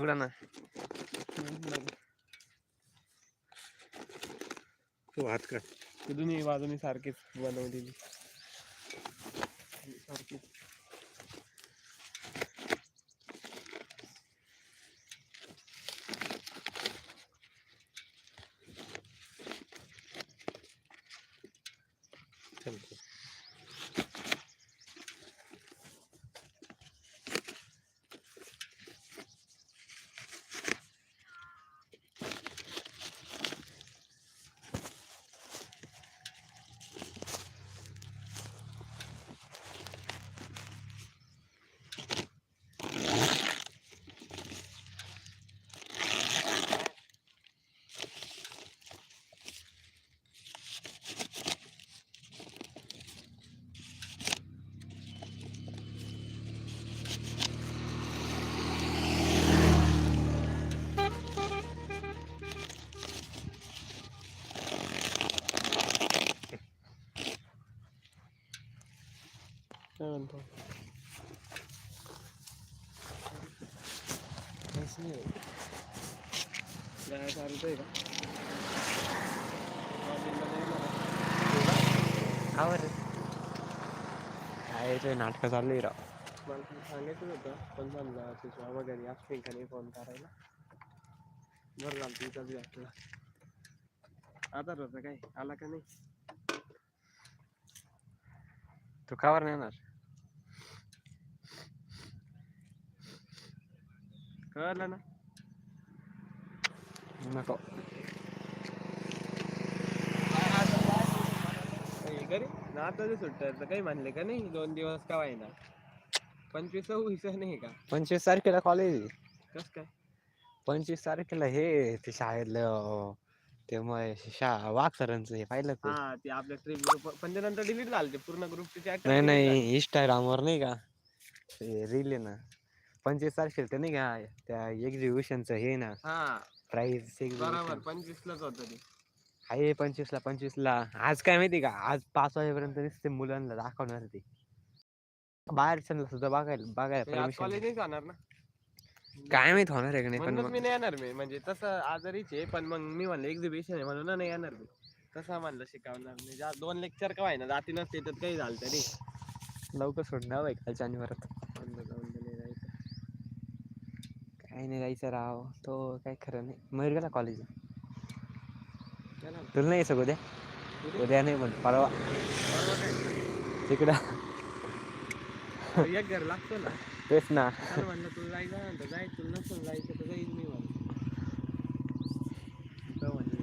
उघडा ना तू हात कर. दोन्ही बाजूनी सारखीच बनवलेली. सारखीच चल काय ते नाटक चालू राव. मला सांगायचं होतं पण म्हणलं तुझ्या मामा घरी असते का नाही फोन करायला बरं झालं तुझा बी आपला आधार होता काय? आला का नाही? तू कावर नाही येणार कळलं ना? नको. घरी? ना आता ते तर काही म्हणले का नाही? दोन दिवस का व्हायना पंचवीस सव्वीस नाही का? पंचवीस तारखेला कॉलेज कस काय? पंचवीस तारखेला हे ते शाळेतलं ते मग शा वाघ सरांचं हे पाहिलं का हा ते आपल्या ट्रिप पण ते नंतर डिलीट झाले ते पूर्ण ग्रुपचे चॅट नाही नाही इंस्टाग्रामवर नाही का? रील आहे ना. पंचवीस तारखेला ते नाही का त्या एक्झिबिशनचं हे ना हा. प्राईज बरोबर पंचवीस लाच होत ते. आहे पंचवीसला पंचवीसला. आज काय माहिती का आज पाच वाजेपर्यंत नुसते मुलांना दाखवणार ते. बाहेरच्यांना सुद्धा बघायला बघायला मी आज परमिशन कॉलेज नाही. जाणार ना? काय माहीत होणार आहे का नाही पण म्हणूनच मग मी नाही येणार मी. म्हणजे तसं आजारीच आहे पण मग मी म्हणलं एक्झिबिशन आहे म्हणून नाही येणार मी. तसं म्हणलं शिकवणार नाही जा- दोन लेक्चर का व्हायना जाती नसते तर काही झालं तरी. लवकर सोडणार बाई कालच्या आणि परत. म्हणलं. काय नाही जायचं राव. तो काय खरं नाही. मयूर गेला कॉलेज. तुला नाही का उद्या? उद्या? नाही पण परवा? तिकडं. तेच ना. तुला जायचं जायचं मी म्हणलं तो म्हणले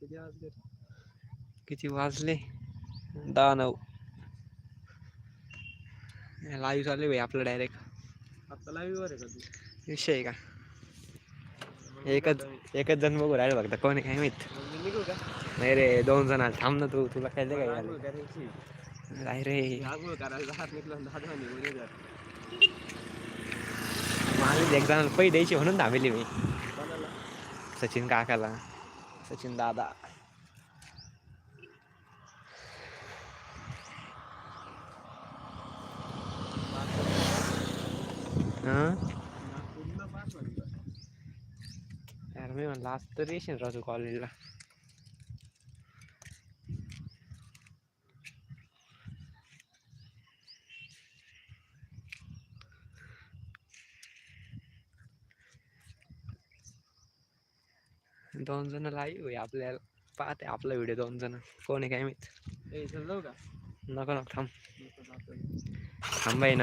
किती वाजले किती वाजले? दहा नऊ. लाईव्ह चालू आहे बाई आपलं डायरेक्ट आता लाईव्ह वर आहे का तू? विषय आहे का? एकच एकच जण बघू राहिलं बघता कोण काय माहीत? नाही रे दोन जण आले. थांब ना तू. तुला काय काय रे. माझं एक जणाला पै द्यायची म्हणून थांबली मी. सचिन काकाला. सचिन दादा हं? नागपूरला पाच वाजता. यार मी म्हणलं आज तर येशील राजू कॉलेजला. दोन जण लाईव्ह आहे आपल्याला. पाहते आपला व्हिडिओ दोन जण. कोण आहे काय माहीत? नको नको थांब. नको जातो. थांबाई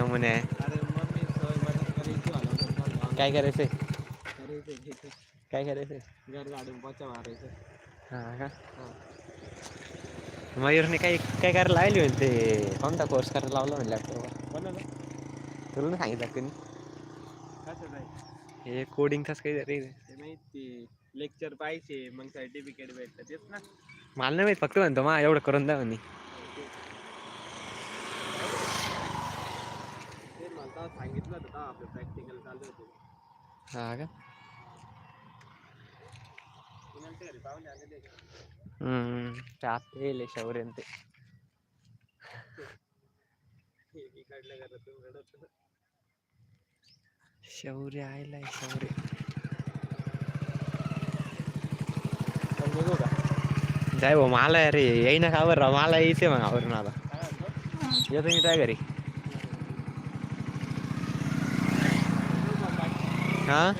काय करायचंय. काय करायचंय? घर गाडून पोचा मारायचं हा का? हा. मयूरने काही काय करायला लावली होती ते? कोणता कोर्स करायला लावला म्हणजे लॅपटॉपवर तुला नाही सांगितलं काय? हे कोडिंगचाच काही तरी ते माहिती लेक्चर पाहिजे मग सर्टिफिकेट भेटतं तेच ना. मला नाही माहीत फक्त म्हणतो मा एवढं करून द्या म्हणे ते मला तेव्हा सांगितलं होतं तेव्हा आपलं प्रॅक्टिकल चालू होते. हा का? कुणाला ते घरी पाहुणे आलेले का? हम्म ते येईल शौर्यन ते. मी शौर्य आयलाय शौर्य. पण निघू का? जाय भाऊ मला अरे येई ना खबर राव? मला यायचंय मग आवरून आता. काय म्हणतो? येतो मी काय घरी? हा?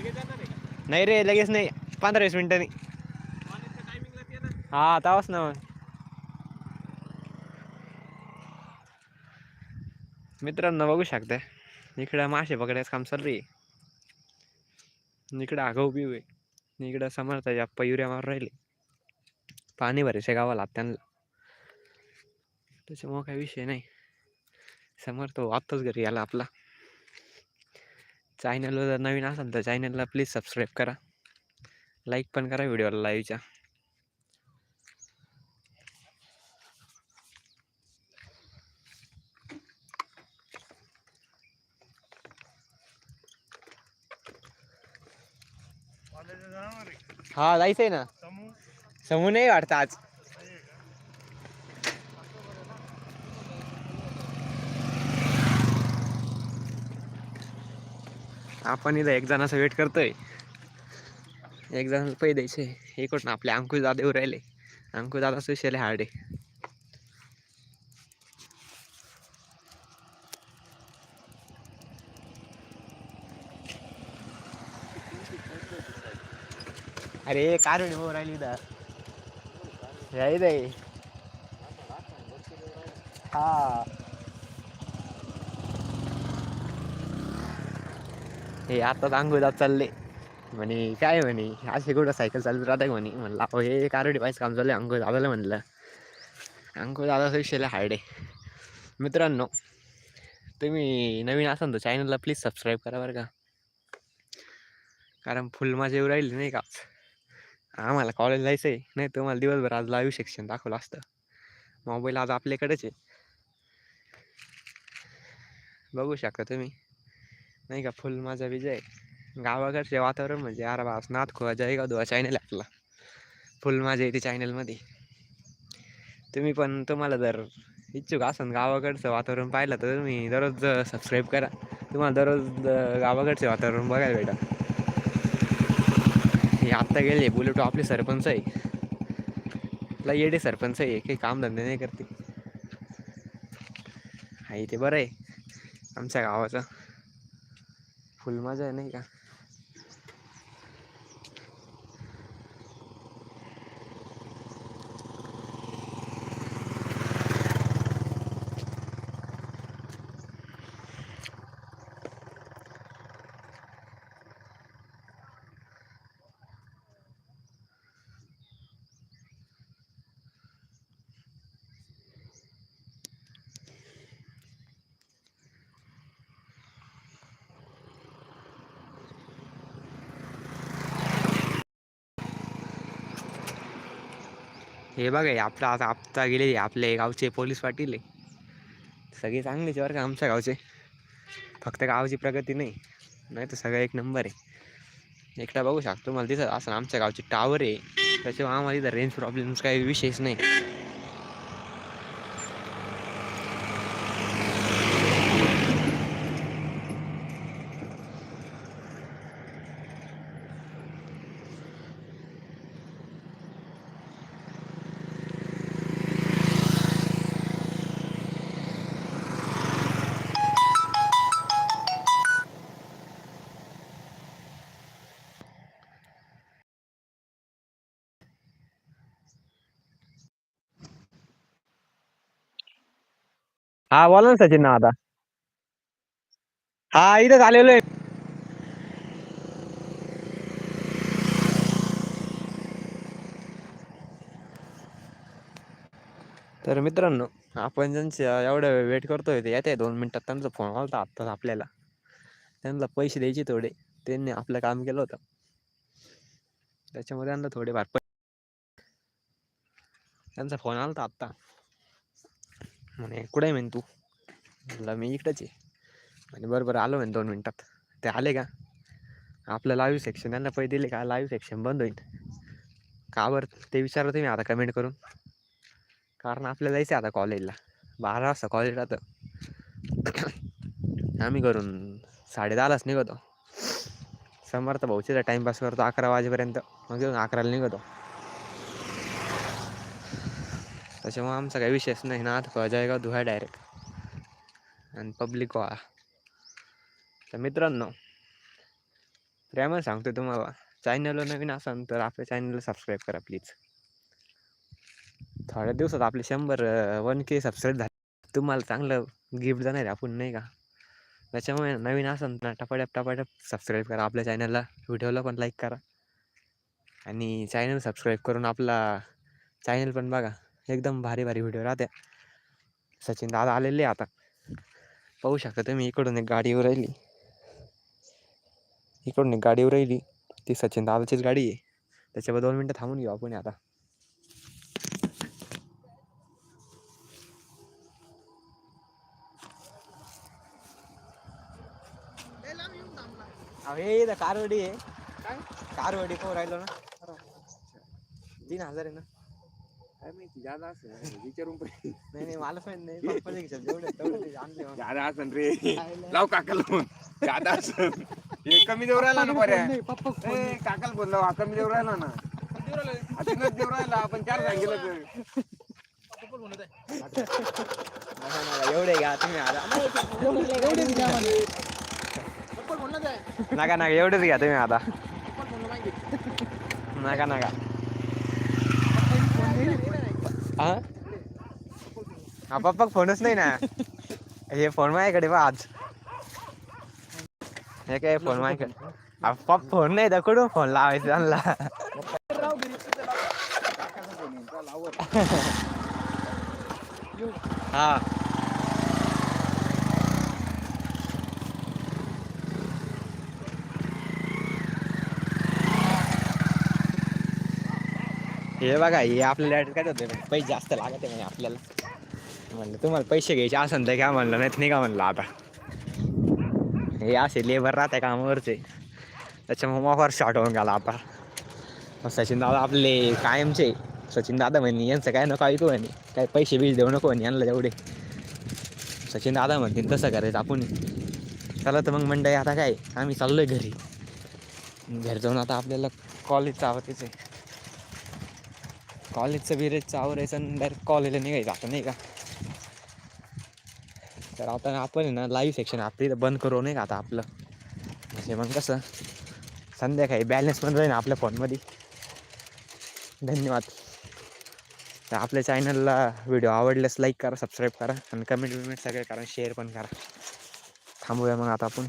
नाही रे लगेच नाही. पंधरा वीस मिनिटांनी. कॉलेजच्या टायमिंगला ना हा ना मग मित्रांनो बघू शकता. इकडं मासे पकडायचं काम चालू आहे. इकडं आगाऊ बिव आहे. इकडं समर्थ अप्पा युरिया मारून राहिले. पाणी भरायचं गावाला त्यांना त्याच्यामुळं काही विषय नाही. समर्थ आत्ताच घरी आला आपला. चॅनलवर जर नवीन असाल तर चॅनलला प्लीज सबस्क्राईब करा. लाईक पण करा व्हिडिओला लाईव्हच्या. हा जायचंय ना. समूह नाही वाटतं आज. आपण इथं एक जणाचा वेट करतोय. एक जणाला पै द्यायचे हे ना आपले अंकुश दादा येऊ राहिले. अंकुश दादा सुशेल हार्डे. अरे कार हो राहिली इथं. राहिलं. हा. हे आता अंगुदात चालले. म्हणे काय म्हणे? असे कुठं सायकल चालत राहते म्हणे? म्हणलं अहो हे कारडी पाहिजे काम चाललं अंगू दादाला म्हणलं. अंगू दादा विषयला हार्डे मित्रांनो तुम्ही नवीन असाल तर चॅनलला प्लीज सबस्क्राईब करा बरं का. कारण फुल माझे येऊ राहिले नाही का आम्हाला कॉलेज जायचं आहे नाही तुम्हाला दिवसभर आज लाईव्ह सेक्शन दाखवलं असतं. मोबाईल आज आपल्याकडेच आहे. बघू शकता तुम्ही. नाही का? फुल माझा विजय गावाकडचे वातावरण म्हणजे अरे बास नाथ खोवा जय दुवा धुवा चॅनल आपला. फुल माझ्या इथे चॅनलमध्ये तुम्ही पण तुम्हाला जर इच्छुक असन गावाकडचं वातावरण पाहिलं तर तुम्ही दररोज सबस्क्राईब करा. तुम्हाला दररोज गावाकडचे वातावरण बघायला भेटा हे आत्ता गेले बुलेटो आपले सरपंच आहे. ला येडे सरपंच आहे काही कामधंदे नाही करते. आहे ते बरं आहे आमच्या गावाचं. फुल मजा आहे नाही का? हे बघा हे आपलं आता आपता गेले आपले गावचे पोलीस पाटील आहे. सगळे चांगलेच बरं का आमच्या गावचे. फक्त गावाची प्रगती नाही. नाही तर सगळं एक नंबर आहे. एकटा बघू शकतो मला दिसत असं आमच्या गावचे टावर आहे. त्याच्यामुळे आम्हाला इथं रेंज प्रॉब्लेम्स काही विशेष नाही. हा बोला ना सचिन ना आता. हा इथं आलेलो आहे. तर मित्रांनो आपण ज्यांच्या एवढं वेट करतोय ते येते दोन मिनिटात त्यांचा फोन आला होता आत्ताच आपल्याला. त्यांना पैसे द्यायचे थोडे त्यांनी आपलं काम केलं होतं. त्याच्यामध्ये त्यांना थोडेफार पैसे त्यांचा फोन आला होता आत्ता. म्हणे कुठे आहे म्हणे तू? म्हटलं मी इकडंच आहे. म्हणे बरं बरं आलो म्हणे दोन मिनटात. ते आले का? आपलं लाईव्ह सेक्शन त्यांना पैसे दिले का? लाईव्ह सेक्शन बंद होईल. का बरं? ते विचारलं तुम्ही आता कमेंट करून. कारण आपल्याला जायचं आहे आता कॉलेजला बारा वाजता कॉलेज राहतं. आम्ही करून साडेदहालाच निघतो. समर्थ भाऊचे टाईमपास करतो अकरा वाजेपर्यंत. मग येऊन अकराला निघतो. त्याच्यामुळे आमचा काही विषयच नाही ना. आता जायगा धुवा डायरेक्ट आणि पब्लिक व्हा तर मित्रांनो प्रेमाने सांगतो तुम्हाला चॅनलवर नवीन असाल तर आपल्या चॅनलला सबस्क्राईब करा प्लीज थोड्या दिवसात आपले शंभर वन के सबस्क्राईब झाले. तुम्हाला चांगलं गिफ्ट जाणार आहे आपण नाही का? त्याच्यामुळे नवीन असाल ना टपाटप टपाटप सबस्क्राईब करा आपल्या चॅनलला व्हिडिओला पण लाईक करा. आणि चॅनल सबस्क्राईब करून आपला चॅनल पण बघा. एकदम भारी भारी व्हिडिओ राहत्या सचिन दादा आलेले आता. पाहू शकता तुम्ही इकडून एक गाडी राहिली. इकडून एक गाडी राहिली. ती सचिन दादाचीच गाडी आहे. त्याच्यावर दोन मिनटं थांबून घेऊ आपण आता. कारवडी आहे. कारवडी पाहू राहिलो ना. तीन हजार आहे ना. काय माहिती जादा असेल विचारून पाहिजे नाही नाही मला पण नाही पप्पाच्या खिशात जेवढे तेवढे ते आणले मला. जादा असेल रे. लाव काकाला फोन. जादा हे कमी देऊ राहिला ना बऱ्या. ए, काकाला फोन लाव हा कमी देऊ राहिला ना. देऊ राहिला आपण चार सांगितलं तर. नका नका एवढे घ्या तुम्ही आता नका नका एवढेच घ्या तुम्ही आता. नका नका. हा हा पप्पा फोनच नाही ना. हे फोन माझ्याकडे बा आज. हे काय फोन माझ्याकडे? पप्पा फोन नाही तर कुठून फोन लावायचा आणला हा. हे बघा हे आपल्याला काय होते पैसे जास्त लागत आहे म्हणजे आपल्याला. म्हणलं तुम्हाला पैसे घ्यायचे असेल तर घ्या म्हणलं नाही नाही का म्हणलं आता. हे असे लेबर राहते कामावरचे. त्याच्यामुळे मोफार शॉर्ट होऊन गेला आता. मग सचिन दादा आपले कायमचे सचिन दादा म्हणे यांचं काय नको ऐकू म्हणे. काय पैसे बीज देऊ नको म्हणे यांना तेवढे सचिन दादा म्हणतील तसं करायचं आपण. चला तर मग मंडळी आता काय? आम्ही चाललो आहे घरी. घर जाऊन आता आपल्याला कॉलेज चावतेच आहे. कॉलेजचं बिरेजचं आवरायचं आणि डायरेक्ट कॉलेजला निघायचं आता नाही का? तर आता आपण आहे ना लाईव्ह सेक्शन आपली बंद करू नाही का आता आपलं? म्हणजे मग कसं संध्याकाळी बॅलन्स पण राहील आपल्या फोनमध्ये. धन्यवाद. तर आपल्या चॅनलला व्हिडिओ आवडल्यास लाईक करा सबस्क्राईब करा आणि कमेंट बिमेंट सगळे करा शेअर पण करा. थांबूया मग आता आपण.